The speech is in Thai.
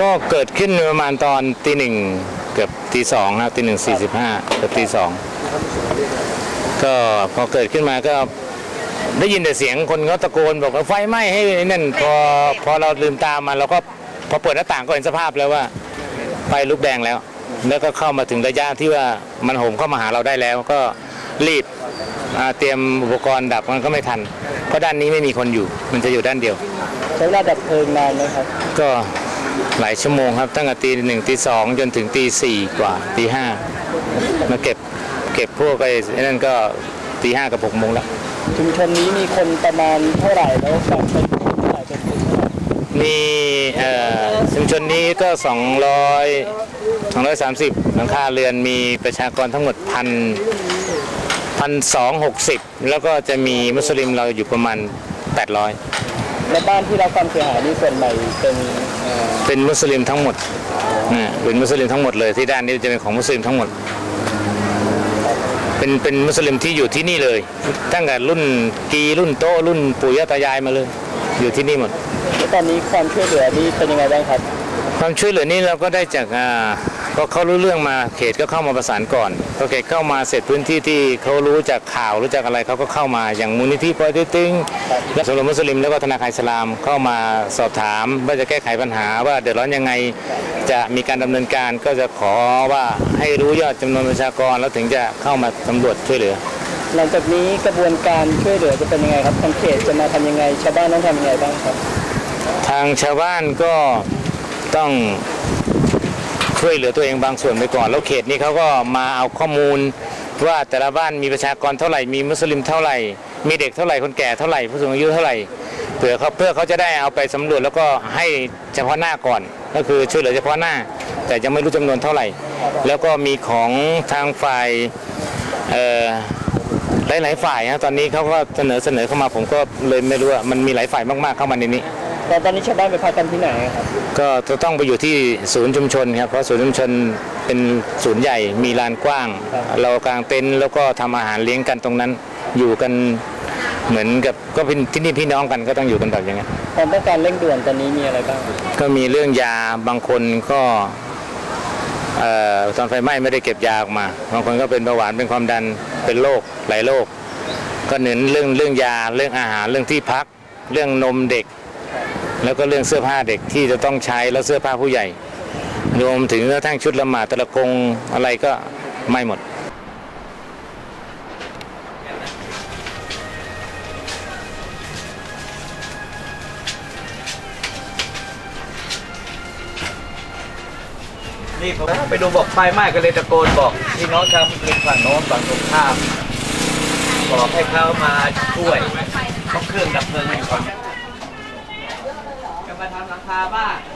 ก็เกิดขึ้นประมาณตอนตีหนึ่งเกือบตีสองนะตีหนึ่งสี่สิบห้าเกือบตีสองก็พอเกิดขึ้นมาก็ได้ยินแต่เสียงคนเขาตะโกนบอกว่าไฟไหม้ให้นั่นพอพอเราลืมตามมาเราก็พอเปิดหน้าต่างก็เห็นสภาพแล้วว่าไฟลุกแดงแล้ว แล้วก็เข้ามาถึงระยะที่ว่ามันโหมเข้ามาหาเราได้แล้ว ก็รีบอ่าเตรียมอุปกรณ์ดับมันก็ไม่ทัน เพราะด้านนี้ไม่มีคนอยู่ มันจะอยู่ด้านเดียวใช้เวลาดับเพลิงนานไหมครับก็ หลายชั่วโมงครับ ตั้งแต่ตีหนึ่งตีสองจนถึงตีสี่กว่าตีห้ามาเก็บเก็บพวกไอ้นั่นก็ตีห้ากับหกโมงแล้ว ชุมชนนี้มีคนประมาณเท่าไหร่แล้วแบ่งเป็นกลุ่มเท่าไหร่เป็นกลุ่มเท่าไหร่มีเอ่อชุมชนนี้ก็ 200 230 หลังคาเรือนมีประชากรทั้งหมดพันพันสองหกสิบแล้วก็จะมีมุสลิมเราอยู่ประมาณ 800 และบ้านที่รับความเสียหายนี่ส่วนใหญ่เป็นเอ่อเป็นมุสลิมทั้งหมดนะเป็นมุสลิมทั้งหมดเลยที่ด้านนี้จะเป็นของมุสลิมทั้งหมด เป็นเป็นมุสลิมที่อยู่ที่นี่เลย ตั้งแต่รุ่นกีรุ่นโตรุ่นปู่ย่าตายายมาเลย อยู่ที่นี่หมด แล้วตอนนี้ความช่วยเหลือนี่เป็นยังไงบ้างครับ ความช่วยเหลือนี้เราก็ได้จากอ่า ก็เขารู้เรื่องมาเขตก็เข้ามาประสานก่อนพอเขตเข้ามาเสร็จพื้นที่ที่เขารู้จากข่าวรู้จากอะไรเขาก็เข้ามาอย่างมูลนิธิปอยติ๊ตึงและสมรมมุสลิมแล้วก็ธนาคารอิสลามเข้ามาสอบถามว่าจะแก้ไขปัญหาว่าเดือดร้อนยังไงจะมีการดำเนินการก็จะขอว่าให้รู้ยอดจำนวนประชากรแล้วถึงจะเข้ามาสำรวจช่วยเหลือหลังจากนี้กระบวนการช่วยเหลือจะเป็นยังไงครับทางเขตจะมาทำยังไง ชาวบ้านต้องทำยังไงบ้างครับ ทางชาวบ้านก็ต้อง ช่วยเหลือตัวเองบางส่วนไปก่อน แล้วเขตนี้เขาก็มาเอาข้อมูล ว่าแต่ละบ้านมีประชากรเท่าไหร่มีมุสลิมเท่าไหร่ มีเด็กเท่าไหร่คนแก่เท่าไหร่ผู้สูงอายุเท่าไหร่เผื่อเขาเพื่อเขาจะได้เอาไปสำรวจแล้วก็ให้เฉพาะหน้าก่อน ก็คือช่วยเหลือเฉพาะหน้า แต่ยังไม่รู้จำนวนเท่าไหร่ แล้วก็มีของทางฝ่ายเอ่อหลายฝ่ายนะตอนนี้เขาก็เสนอเสนอเข้ามาผมก็เลยไม่รู้ว่ามันมีหลายฝ่ายมากๆเข้ามาในนี้ แต่ตอนนี้ชาวบ้านไปพักกันที่ไหนครับก็จะต้องไปอยู่ที่ศูนย์ชุมชนครับเพราะศูนย์ชุมชนเป็นศูนย์ใหญ่มีลานกว้าง เรากางเต็นท์แล้วก็ทำอาหารเลี้ยงกันตรงนั้น อยู่กันเหมือนกับก็เป็นที่นี่พี่น้องกันก็ต้องอยู่กันแบบอย่างนี้นความต้องการเร่งด่วนตอนนี้มีอะไรบ้างก็มีเรื่องยาบางคนก็เอ่อตอนไฟไหม้ไม่ได้เก็บยาออกมา บางคนก็เป็นเบาหวานเป็นความดันเป็นโรคหลายโรคก็เน้นเรื่องเรื่องยาเรื่องอาหารเรื่องที่พัก เรื่องนมเด็ก แล้วก็เรื่องเสื้อผ้าเด็กที่จะต้องใช้แล้วเสื้อผ้าผู้ใหญ่ รวมถึงกระทั่งชุดละหมาดตะละกงอะไรก็ไม่หมดนี่ผมไปดูบอกไฟไหม้ก็เลยตะโกนบอกพี่น้องชาวมุสลิมฝั่งโน้นฝั่งตรงข้ามบอกให้เขามาช่วยเพราะเครื่องดับเพลิงมันอยู่ฝั่ง จะ